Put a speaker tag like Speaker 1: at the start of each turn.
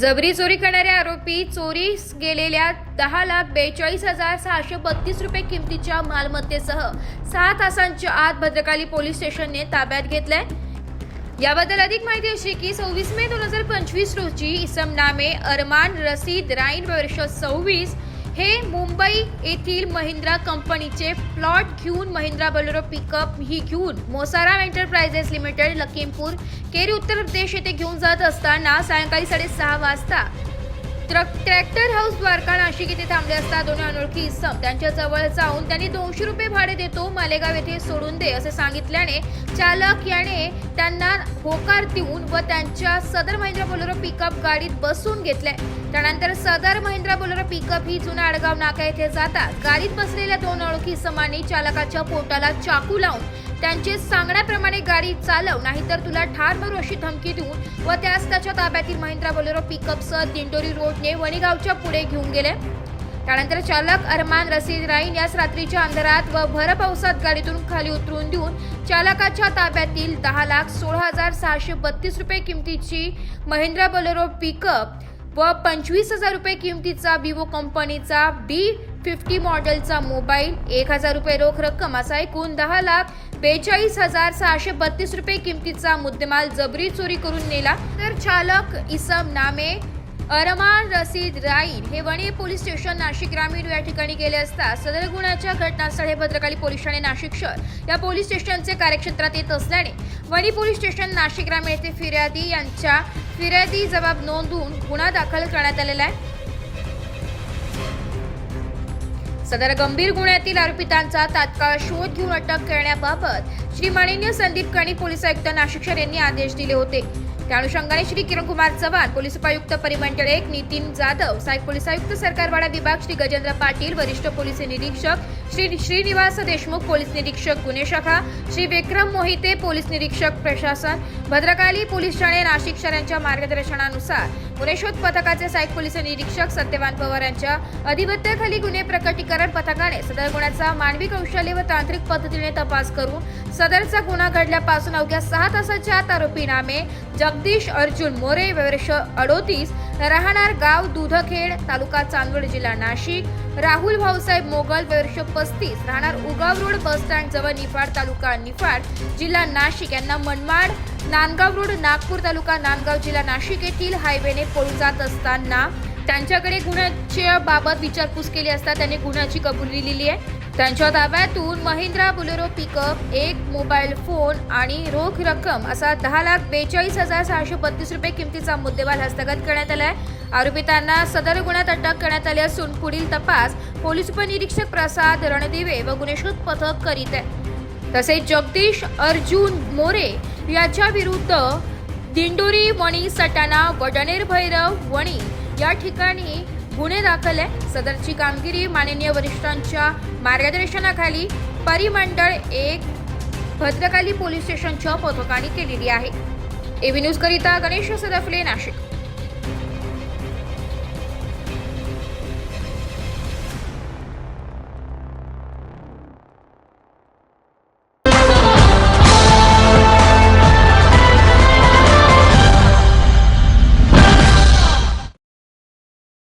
Speaker 1: जबरी चोरी करणारे आरोपी चोरीस गेलेल्या दहा लाख बेचाळीस हजार सहाशे बत्तीस रुपये किमतीच्या मालमत्तेसह सहा तासांच्या आत भद्रकाली पोलीस स्टेशनने ताब्यात घेतलंय. याबद्दल अधिक माहिती अशी की सव्वीस मे दोन हजार पंचवीस रोजी इसम नामे अरमान रसीद राईन वर्ष सव्वीस हे मुंबई येथील महिंद्रा कंपनीचे प्लॉट घेऊन महिंद्रा बलोरो पिकअप ही घेऊन मोसाराम एंटरप्राइजेस लिमिटेड लखीमपूर केरी उत्तर प्रदेश येथे घेऊन जात असताना सायंकाळी साडेसहा वाजता ट्रॅक्टर हाऊस द्वारका नाशिक येथे थांबले असता दोन अनोळखी इसम त्यांच्या जवळ जाऊन त्यांनी दोनशे रुपये भाडे देतो मालेगाव येथे सोडून दे असे सांगितल्याने चालक याने त्यांना होकार देऊन व त्यांच्या सदर महिंद्रा बोलेरो पिकअप गाडीत बसून घेतले. त्यानंतर सदर महिंद्रा बोलेरो पिकअप ही जुना आडगाव नाका येथे जातात. गाडीत बसलेल्या दोन अनोळखी इसमांनी चालकाच्या पोटाला चाकू लावून त्यांचे सांगण्याप्रमाणे गाडी चालव नाहीतर तुला ठार मारू अशी धमकी देऊन व त्यास त्याच्या ताब्यातील महिंद्रा बोलेरो पिकअपसह दिंडोरी रोडने वणीगावच्या पुढे घेऊन गेले. त्यानंतर चालक अरमान रसीद राईन यास रात्रीच्या अंधारात व भर पावसात गाडीतून खाली उतरून देऊन चालकाच्या ताब्यातील दहा लाख सोळा हजार सहाशे बत्तीस रुपये किमतीची महिंद्रा बोलेरो पिकअप व पंचवीस हजार रुपये किमतीचा विवो कंपनीचा बी फिफ्टी मॉडेलचा मोबाईल एक हजार रुपये रोख रक्कम. असा एकूण दहा लाख बेचाळीस हजार सहाशे बत्तीस रुपये किमतीचा मुद्देमाल जबरी चोरी करून नेला. तर चालक इसम नामे अरमान रसीद राईन हे वणी पोलीस स्टेशन नाशिक ग्रामीण या ठिकाणी गेले असता सदर गुन्ह्याच्या घटनास्थळी भद्रकाली पोलीस ठाणे नाशिक शहर या पोलीस स्टेशनचे कार्यक्षेत्रात येत असल्याने वणी पोलीस स्टेशन नाशिक ग्रामीण येथे फिर्यादी यांच्या फिर्यादी जबाब नोंदवून गुन्हा दाखल करण्यात आलेला आहे. सदर गंभीर गुन्ह्यातील आरोपितांचा तात्काळ शोध घेऊन अटक करण्याबाबत श्री माननीय संदीप कणी पोलीस आयुक्त नाशिक शहर यांनी आदेश दिले होते. त्या अनुषंगाने श्री किरणकुमार चव्हाण पोलीस उपायुक्त परिमंडळ एक नितीन जाधव सहाय्यक पोलीस आयुक्त सरकारवाडा विभाग श्री गजेंद्र पाटील वरिष्ठ पोलीस निरीक्षक श्री श्रीनिवास देशमुख पोलीस निरीक्षक गुन्हे शाखा श्री विक्रम मोहिते पोलीस निरीक्षक प्रशासन भद्रकाली पोलीस ठाणे नाशिक शहरांच्या मार्गदर्शनानुसार गुन्हे शोध पथकाचे सहाय्यक पोलीस निरीक्षक सत्यवान पवार यांच्या अधिपत्याखाली गुन्हे प्रकटीकरण पथकाने सदर गुन्ह्याचा मानवी कौशल्य व तांत्रिक पद्धतीने तपास करून सदरचा गुन्हा घडल्यापासून अवघ्या सहा तासाच्या आत आरोपी नामे जगदीश अर्जुन मोरे वर्ष अडोतीस राहणार गाव दुधखेड तालुका चांदवड जिल्हा नाशिक राहुल भाऊसाहेब मोगल वर्ष पस्तीस राहणार उगाव रोड बस स्टँड जवळ निफाड तालुका निफाड जिल्हा नाशिक यांना मनमाड नांदगाव रोड नागपूर तालुका नांदगाव जिल्हा नाशिक येथील हायवेने पळून जात असताना त्यांच्याकडे गुन्ह्याच्या बाबत विचारपूस केली असता त्यांनी गुन्ह्याची कबुली दिली आहे. त्यांच्या ताब्यातून महिंद्रा बुलेरो पिकअप एक मोबाईल फोन आणि रोख रक्कम असा दहा लाख बेचाळीस हजार सहाशे बत्तीस रुपये किमतीचा मुद्देमाल हस्तगत करण्यात आला आहे. आरोपितांना सदर गुन्ह्यात अटक करण्यात आली असून पुढील तपास पोलीस उपनिरीक्षक प्रसाद रणदिवे व गुन्हेशोध पथक करीत आहे. तसेच जगदीश अर्जुन मोरे याच्या विरुद्ध दिंडोरी वणी सटाणा वडनेर भैरव वणी या ठिकाणी गुन्हे दाखल आहे सदरची कामगिरी माननीय वरिष्ठांच्या मार्गदर्शनाखाली परिमंडळ एक भद्रकाली पोलीस स्टेशनच्या पथकाने केलेली आहे. एव्ही न्यूज करिता गणेश सदफले नाशिक.